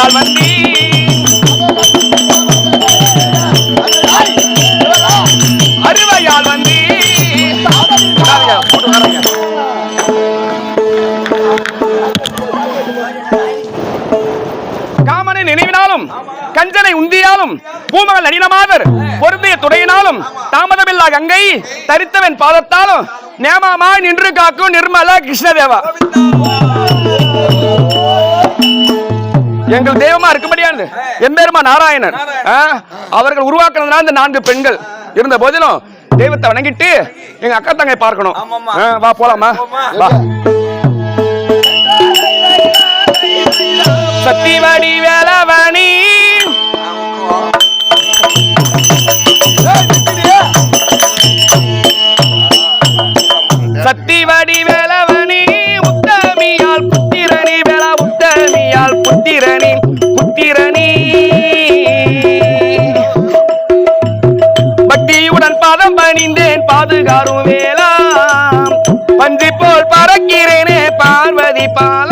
வந்தால் வந்தி காமனை நினைவினாலும் கஞ்சனை உந்தியாலும் பூமகள் நளினமாதர் பொருந்திய துடையினாலும் தாமதமில்லா கங்கை தரித்தவன் பாதத்தாலும் நேமாமாய் நின்று காக்கும் நிர்மலா கிருஷ்ணதேவா. எங்கள் தெய்வமா இருக்கும்படியானது எம்பெருமா நாராயணன். அவர்கள் உருவாக்குனதுனால இந்த நான்கு பெண்கள் இருந்த போதிலும் தெய்வத்தை வணங்கிட்டு எங்க அக்கா தங்கை பார்க்கணும். வா போலாமா. வா. சத்திவடி வேலவணி பாதுகாரும் வேளாம். பன்றி போல் பறக்கிறேனே பார்வதி பால்.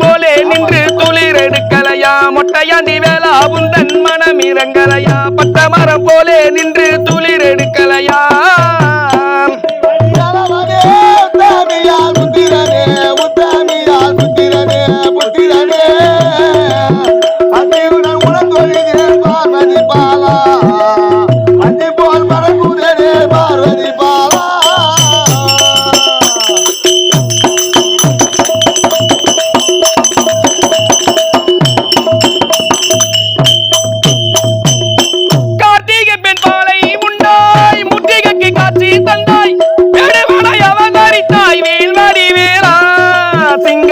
போலே நின்று துளிர் எடுக்கலையா மொட்டையாண்டி வேளா உந்தன் மனம் இறங்கலையா பட்டமரம் போலே நின்று துளிர்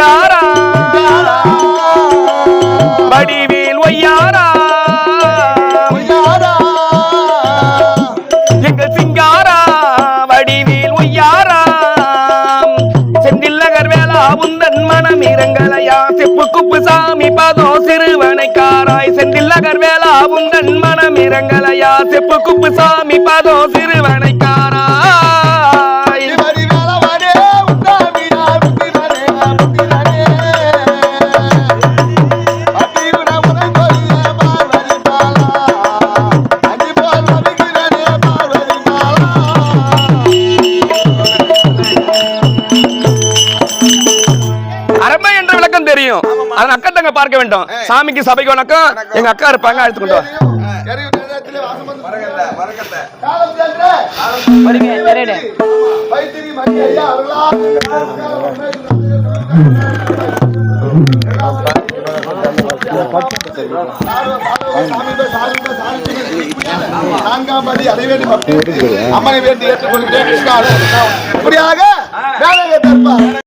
சிங்காரா வடிவேல் ஒய்யாரா. எங்கள் சிங்காரா? வடிவேல் ஒய்யாரா? செந்தில்லகர் வேளா உந்தன் மனம் இறங்கலையா செப்பு குப்பு சாமி பதோ சிறுவனைக்காராய்? செந்தில்லகர் வேளா உந்தன் மனம் இறங்கலையா செப்பு குப்பு சாமி பதோ சிறுவனைக்காராய் தங்க பார்க்க வேண்டும். சாமிக்கு சபைக்கு வணக்கம். எங்க அக்கா இருப்பாங்க அழைத்து கொண்டு அம்மனை வேண்டி ஏற்றுக்கொள்கிறேன். இப்படியாக